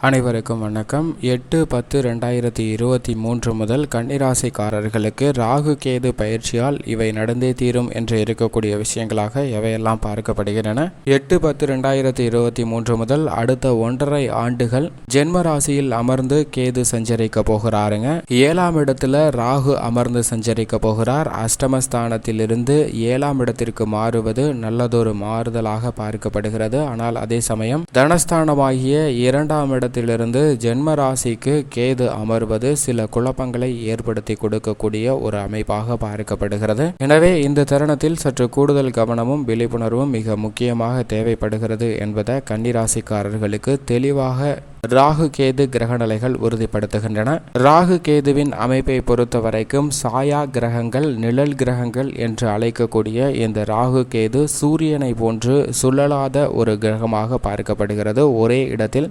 அனைவருக்கும் வணக்கம். எட்டு பத்து ரெண்டாயிரத்தி இருபத்தி மூன்று முதல் கன்னிராசிக்காரர்களுக்கு ராகு கேது பயிற்சியால் இவை நடந்தே தீரும் என்று இருக்கக்கூடிய விஷயங்களாக எவையெல்லாம் பார்க்கப்படுகின்றன? எட்டு பத்து ரெண்டாயிரத்தி இருபத்தி மூன்று முதல் அடுத்த ஒன்றரை ஆண்டுகள் ஜென்ம ராசியில் அமர்ந்து கேது சஞ்சரிக்க போகிறாருங்க. ஏழாம் இடத்துல ராகு அமர்ந்து சஞ்சரிக்க போகிறார். அஷ்டமஸ்தானத்திலிருந்து ஏழாம் இடத்திற்கு மாறுவது நல்லதொரு மாறுதலாக பார்க்கப்படுகிறது. ஆனால் அதே சமயம் தனஸ்தானமாகிய இரண்டாம் இட இடத்திலிருந்து ஜென்ம ராசிக்கு கேது அமர்வது சில குழப்பங்களை ஏற்படுத்தி கொடுக்கக்கூடிய ஒரு அமைப்பாக பார்க்கப்படுகிறது. எனவே இந்த தருணத்தில் சற்று கூடுதல் கவனமும் விழிப்புணர்வும் மிக முக்கியமாக தேவைப்படுகிறது என்பதை கன்னிராசிக்காரர்களுக்கு தெளிவாக ராகு கேது கிரகநிலைகள் உறுதிப்படுத்துகின்றன. ராகு கேதுவின் அமைப்பை பொறுத்த வரைக்கும் சாயா கிரகங்கள் நிழல் கிரகங்கள் என்று அழைக்கக்கூடிய இந்த ராகு கேது சூரியனை போன்று சுழலாத ஒரு கிரகமாக பார்க்கப்படுகிறது. ஒரே இடத்தில்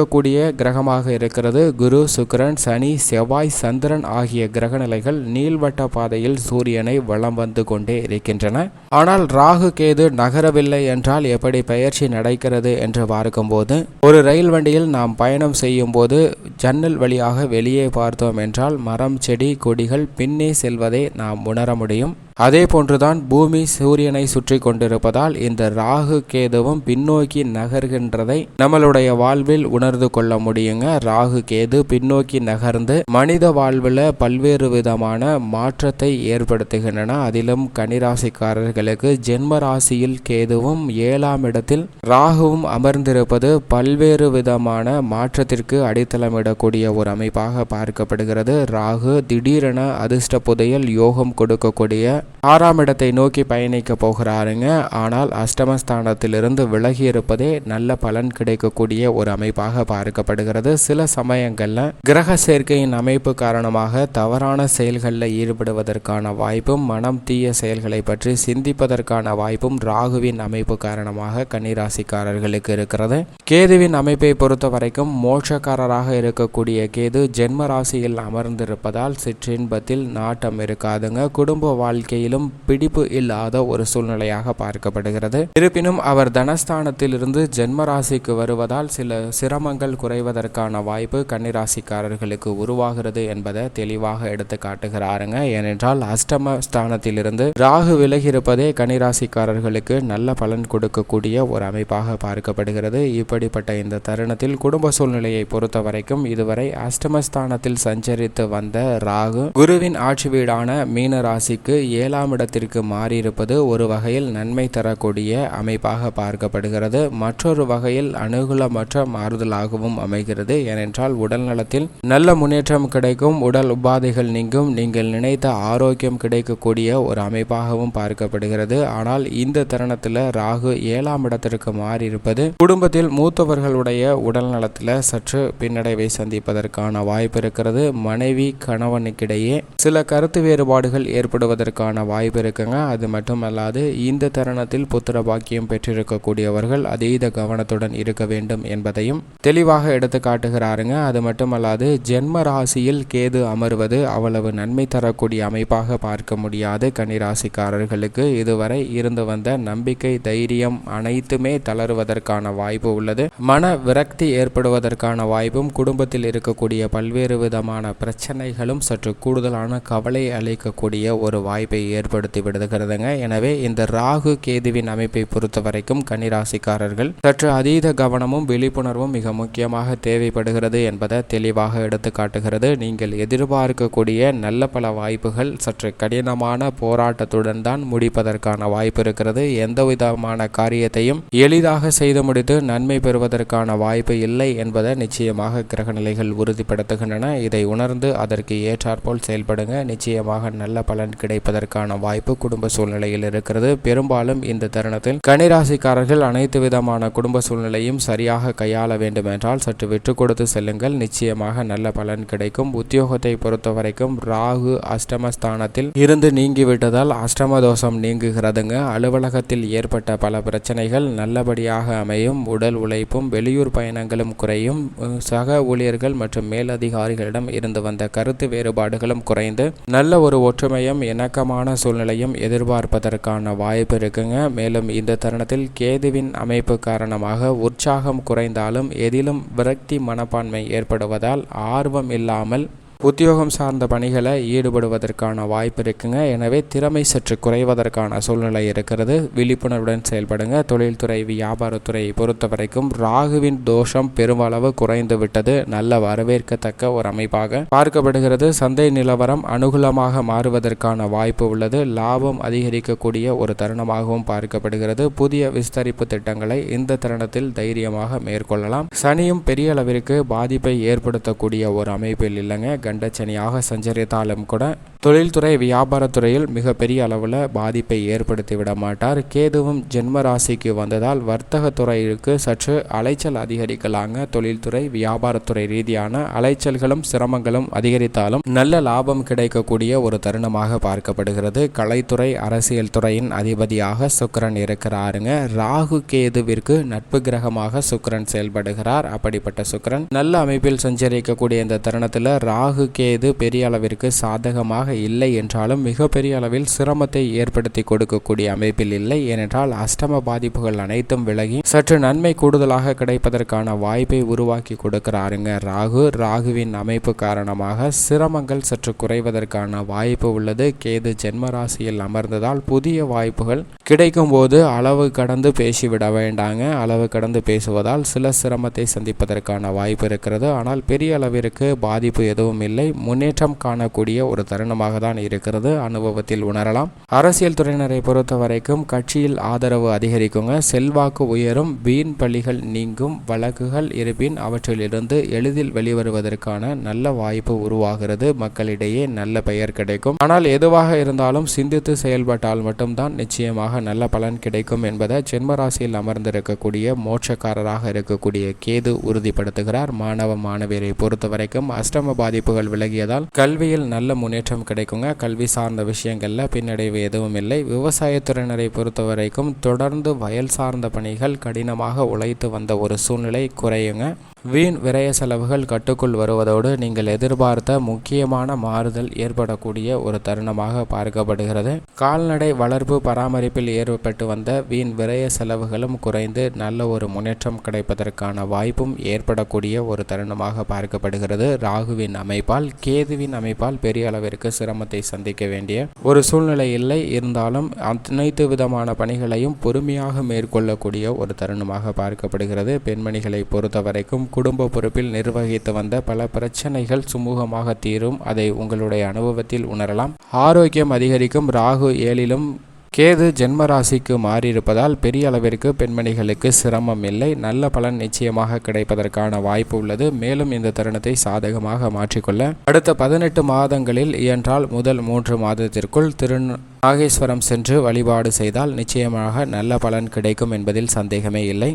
இருக்கக்கூடிய கிரகமாக இருக்கிறது. குரு சுக்கரன் சனி செவ்வாய் சந்திரன் ஆகிய கிரகநிலைகள் நீள்வட்ட பாதையில் சூரியனை வலம் வந்து கொண்டே இருக்கின்றன. ஆனால் ராகு கேது நகரவில்லை என்றால் எப்படி பயிற்சி நடக்கிறது என்று பார்க்கும்போது ஒரு ரயில் வண்டியில் நாம் பயணம் செய்யும் போது ஜன்னல் வழியாக வெளியே பார்த்தோம் என்றால் மரம் செடி கொடிகள் பின்னே செல்வதை நாம் உணர முடியும். அதே போன்றுதான் பூமி சூரியனை சுற்றி கொண்டிருப்பதால் இந்த ராகு கேதுவும் பின்னோக்கி நகர்கின்றதை நம்மளுடைய வாழ்வில் உணர்ந்து கொள்ள முடியுங்க. ராகு கேது பின்னோக்கி நகர்ந்து மனித வாழ்வில் பல்வேறு விதமான மாற்றத்தை ஏற்படுத்துகின்றன. அதிலும் கனிராசிக்காரர்களுக்கு ஜென்ம ராசியில் கேதுவும் ஏழாம் இடத்தில் ராகுவும் அமர்ந்திருப்பது பல்வேறு விதமான மாற்றத்திற்கு அடித்தளமிடக்கூடிய ஒரு அமைப்பாக பார்க்கப்படுகிறது. ராகு திடீரென அதிர்ஷ்ட புதையல் யோகம் கொடுக்கக்கூடிய ஆறாம் இடத்தை நோக்கி பயணிக்க போகிறாருங்க. ஆனால் அஷ்டமஸ்தானத்திலிருந்து விலகி இருப்பதே நல்ல பலன் கிடைக்கக்கூடிய ஒரு அமைப்பாக பார்க்கப்படுகிறது. சில சமயங்களில் கிரக சேர்க்கையின் அமைப்பு காரணமாக தவறான செயல்களில் ஈடுபடுவதற்கான வாய்ப்பும் மனம் தீய செயல்களை பற்றி சிந்திப்பதற்கான வாய்ப்பும் ராகுவின் அமைப்பு காரணமாக கன்னிராசிக்காரர்களுக்கு இருக்கிறது. கேதுவின் அமைப்பை பொறுத்த வரைக்கும் மோட்சக்காரராக இருக்கக்கூடிய கேது ஜென்ம ராசியில் அமர்ந்திருப்பதால் சிற்றின்பத்தில் நாட்டம் இருக்காதுங்க. குடும்ப வாழ்க்கையிலும் பிடிப்பு இல்லாத ஒரு சூழ்நிலையாக பார்க்கப்படுகிறது. இருப்பினும் அவர் தனஸ்தானத்திலிருந்து ஜென்மராசிக்கு வருவதால் சில சிரமங்கள் குறைவதற்கான வாய்ப்பு கன்னிராசிக்காரர்களுக்கு உருவாகிறது என்பதை தெளிவாக எடுத்து காட்டுகிறாருங்க. ஏனென்றால் அஷ்டம ஸ்தானத்திலிருந்து ராகு விலகியிருப்பதே கன்னிராசிக்காரர்களுக்கு நல்ல பலன் கொடுக்கக்கூடிய ஒரு அமைப்பாக பார்க்கப்படுகிறது. இப்படிப்பட்ட இந்த தருணத்தில் குடும்ப சூழ்நிலையை பொறுத்த வரைக்கும் இதுவரை அஷ்டமஸ்தானத்தில் சஞ்சரித்து வந்த ராகு குருவின் ஆட்சி வீடான மீன ராசிக்கு ஏழாம் இடத்திற்கு மாறியிருப்பது ஒரு வகையில் நன்மை தரக்கூடிய அமைப்பாக பார்க்கப்படுகிறது. மற்றொரு வகையில் அனுகூலமற்ற மாறுதலாகவும் அமைகிறது. ஏனென்றால் உடல் நலத்தில் நல்ல முன்னேற்றம் கிடைக்கும் உடல் உபாதைகள் நீங்கும் நீங்கள் நினைத்த ஆரோக்கியம் கிடைக்கக்கூடிய ஒரு அமைப்பாகவும் பார்க்கப்படுகிறது. ஆனால் இந்த தருணத்தில் ராகு ஏழாம் இடத்திற்கு மாறியிருப்பது குடும்பத்தில் மூத்தவர்களுடைய உடல் நலத்தில் சற்று பின்னடைவை சந்திப்பதற்கான வாய்ப்பு இருக்கிறது. மனைவி கணவனுக்கிடையே சில கருத்து வேறுபாடுகள் ஏற்படுவதற்கான வாய்ப்பு இருக்குங்க. அது மட்டுமல்லாது இந்த தருணத்தில் புத்திர பாக்கியம் பெற்றிருக்கக்கூடியவர்கள் அதீத கவனத்துடன் இருக்க வேண்டும் என்பதையும் தெளிவாக எடுத்து காட்டுகிறாருங்க. அது மட்டுமல்லாது ஜென்ம ராசியில் கேது அமர்வது அவ்வளவு நன்மை தரக்கூடிய அமைப்பாக பார்க்க முடியாது. கன்னிராசிக்காரர்களுக்கு இதுவரை இருந்து வந்த நம்பிக்கை தைரியம் அனைத்துமே தளருவதற்கான வாய்ப்பு உள்ளது. மன விரக்தி ஏற்படுவதற்கான வாய்ப்பும் குடும்பத்தில் இருக்கக்கூடிய பல்வேறு விதமான பிரச்சனைகளும் சற்று கூடுதலான கவலை அளிக்கக்கூடிய ஒரு வாய்ப்பை ஏற்படுத்தி விடுகிறதுங்க எனவே இந்த ராகு கேதுவின் அமைப்பை பொறுத்த வரைக்கும் கன்னிராசிக்காரர்கள் சற்று அதீத கவனமும் விழிப்புணர்வும் மிக முக்கியமாக தேவைப்படுகிறது என்பதை தெளிவாக எடுத்து காட்டுகிறது. நீங்கள் எதிர்பார்க்கக்கூடிய நல்ல பல வாய்ப்புகள் சற்று கடினமான போராட்டத்துடன் தான் முடிப்பதற்கான வாய்ப்பு இருக்கிறது. எந்த விதமான காரியத்தையும் எளிதாக செய்து முடித்து நன்மை பெறுவதற்கான வாய்ப்பு இல்லை என்பதை நிச்சயமாக கிரகநிலைகள் உறுதிப்படுத்துகின்றன. இதை உணர்ந்து அதற்கு ஏற்றாற்போல் செயல்படுங்க. நிச்சயமாக நல்ல பலன் கிடைப்பதற்கு கிடைப்பதற்கான வாய்ப்பு குடும்ப சூழ்நிலையில் இருக்கிறது. பெரும்பாலும் இந்த தருணத்தில் கனிராசிக்காரர்கள் அனைத்து விதமான குடும்ப சூழ்நிலையும் சரியாக கையாள வேண்டும் என்றால் சற்று விட்டு கொடுத்து செல்லுங்கள். நிச்சயமாக நல்ல பலன் கிடைக்கும். உத்தியோகத்தை பொறுத்தவரைக்கும் ராகு அஷ்டமஸ்தானத்தில் இருந்து நீங்கிவிட்டதால் அஷ்டம தோஷம் நீங்குகிறதுங்க. அலுவலகத்தில் ஏற்பட்ட பல பிரச்சனைகள் நல்லபடியாக அமையும். உடல் உழைப்பும் வெளியூர் பயணங்களும் குறையும். சக ஊழியர்கள் மற்றும் மேலதிகாரிகளிடம் இருந்து வந்த கருத்து வேறுபாடுகளும் குறைந்து நல்ல ஒரு ஒற்றுமையும் இணக்கமான சாதகமான சூழ்நிலையும் எதிர்பார்ப்பதற்கான வாய்ப்பு இருக்குங்க. மேலும் இந்த தருணத்தில் கேதுவின் அமைப்பு காரணமாக உற்சாகம் குறைந்தாலும் எதிலும் விரக்தி மனப்பான்மை ஏற்படுவதால் ஆர்வம் இல்லாமல் உத்தியோகம் சார்ந்த பணிகளை ஈடுபடுவதற்கான வாய்ப்பு இருக்குங்க. எனவே திறமை சற்று குறைவதற்கான சூழ்நிலை இருக்கிறது. விழிப்புணர்வுடன் செயல்படுங்க. தொழில்துறை வியாபாரத்துறையை பொறுத்த வரைக்கும் ராகுவின் தோஷம் பெருமளவு குறைந்து விட்டது நல்ல வரவேற்கத்தக்க ஒரு அமைப்பாக பார்க்கப்படுகிறது. சந்தை நிலவரம் அனுகூலமாக மாறுவதற்கான வாய்ப்பு உள்ளது. லாபம் அதிகரிக்கக்கூடிய ஒரு தருணமாகவும் பார்க்கப்படுகிறது. புதிய விஸ்தரிப்பு திட்டங்களை இந்த தருணத்தில் தைரியமாக மேற்கொள்ளலாம். சனியும் பெரிய அளவிற்கு பாதிப்பை ஏற்படுத்தக்கூடிய ஒரு அமைப்பில் இல்லைங்க. கண்டச்சனியாக சஞ்சரித்தாலும் கூட தொழில்துறை வியாபாரத்துறையில் மிகப்பெரிய அளவில் பாதிப்பை ஏற்படுத்தி விட மாட்டார். கேதுவும் ஜென்ம ராசிக்கு வந்ததால் வர்த்தகத்துறைக்கு சற்று அலைச்சல் அதிகரிக்கலாங்க. தொழில்துறை வியாபாரத்துறை ரீதியான அலைச்சல்களும் சிரமங்களும் அதிகரித்தாலும் நல்ல லாபம் கிடைக்கக்கூடிய ஒரு தருணமாக பார்க்கப்படுகிறது. கலைத்துறை அரசியல் துறையின் அதிபதியாக சுக்கரன் இருக்கிறாருங்க. ராகு கேதுவிற்கு நட்பு கிரகமாக சுக்கரன் செயல்படுகிறார். அப்படிப்பட்ட சுக்கரன் நல்ல அமைப்பில் சஞ்சரிக்கக்கூடிய இந்த தருணத்தில் ராகு கேது பெரிய அளவிற்கு சாதகமாக இல்லை என்றாலும் மிகப்பெரிய அளவில் சிரமத்தை ஏற்படுத்தி கொடுக்கக்கூடிய அமைப்பில் இல்லை ஏனென்றால் அஷ்டம பாதிப்புகள் அனைத்தும் விலகி சற்று நன்மை கூடுதலாக கிடைப்பதற்கான வாய்ப்பை உருவாக்கி கொடுக்கிறாருங்க ராகு. ராகுவின் அமைப்பு காரணமாக சிரமங்கள் சற்று குறைவதற்கான வாய்ப்பு உள்ளது. கேது ஜென்ம ராசியில் அமர்ந்ததால் புதிய வாய்ப்புகள் கிடைக்கும் போது அளவு கடந்து பேசிவிட வேண்டாங்க. அளவு கடந்து பேசுவதால் சில சிரமத்தை சந்திப்பதற்கான வாய்ப்பு இருக்கிறது. ஆனால் பெரிய அளவிற்கு பாதிப்பு எதுவும் இல்லை முன்னேற்றம் காணக்கூடிய ஒரு தருணமாக தான் இருக்கிறது. அனுபவத்தில் உணரலாம். அரசியல் துறையினரை பொறுத்த வரைக்கும் கட்சியில் ஆதரவு அதிகரிக்குங்க. செல்வாக்கு உயரும். வீண் பள்ளிகள் நீங்கும். வழக்குகள் இருப்பின் அவற்றிலிருந்து எளிதில் வெளிவருவதற்கான நல்ல வாய்ப்பு உருவாகிறது. மக்களிடையே நல்ல பெயர் கிடைக்கும். ஆனால் எதுவாக இருந்தாலும் சிந்தித்து செயல்பட்டால் மட்டும்தான் நிச்சயமாக நல்ல பலன் கிடைக்கும் என்பதை ஜென்மராசியில் அமர்ந்திருக்கக்கூடிய மோட்சக்காரராக இருக்கக்கூடிய கேது உறுதிப்படுத்துகிறார். மாணவ மாணவியரை பொறுத்த வரைக்கும் அஷ்டம பாதிப்புகள் விலகியதால் கல்வியில் நல்ல முன்னேற்றம் கிடைக்குங்க. கல்வி சார்ந்த விஷயங்கள்ல பின்னடைவு எதுவும் இல்லை. விவசாயத்துறையினரை பொறுத்த வரைக்கும் தொடர்ந்து வயல் சார்ந்த பணிகள் கடினமாக உழைத்து வந்த ஒரு சூழ்நிலை குறையுங்க. வீண் விரய செலவுகள் கட்டுக்குள் வருவதோடு நீங்கள் எதிர்பார்த்த முக்கியமான மாறுதல் ஏற்படக்கூடிய ஒரு தருணமாக பார்க்கப்படுகிறது. கால்நடை வளர்ப்பு பராமரிப்பில் ஏற்பட்டு வந்த வீண் விரய செலவுகளும் குறைந்து நல்ல ஒரு முன்னேற்றம் கிடைப்பதற்கான வாய்ப்பும் ஏற்படக்கூடிய ஒரு தருணமாக பார்க்கப்படுகிறது. ராகுவின் அமைப்பால் கேதுவின் அமைப்பால் பெரிய அளவிற்கு சிரமத்தை சந்திக்க வேண்டிய ஒரு சூழ்நிலை இல்லை. இருந்தாலும் அனைத்து விதமான பணிகளையும் பொறுமையாக மேற்கொள்ளக்கூடிய ஒரு தருணமாக பார்க்கப்படுகிறது. பெண்மணிகளை பொறுத்தவரைக்கும் குடும்ப பொறுப்பில் நிர்வகித்து வந்த பல பிரச்சனைகள் சுமூகமாக தீரும். அதை உங்களுடைய அனுபவத்தில் உணரலாம். ஆரோக்கியம் அதிகரிக்கும். ராகு ஏழிலும் கேது ஜென்மராசிக்கு மாறியிருப்பதால் பெரிய அளவிற்கு பெண்மணிகளுக்கு சிரமம் இல்லை. நல்ல பலன் நிச்சயமாக கிடைப்பதற்கான வாய்ப்பு உள்ளது. மேலும் இந்த தருணத்தை சாதகமாக மாற்றிக்கொள்ள அடுத்த பதினெட்டு மாதங்களில் இயன்றால் முதல் மூன்று மாதத்திற்குள் திரு நாகேஸ்வரம் சென்று வழிபாடு செய்தால் நிச்சயமாக நல்ல பலன் கிடைக்கும் என்பதில் சந்தேகமே இல்லை.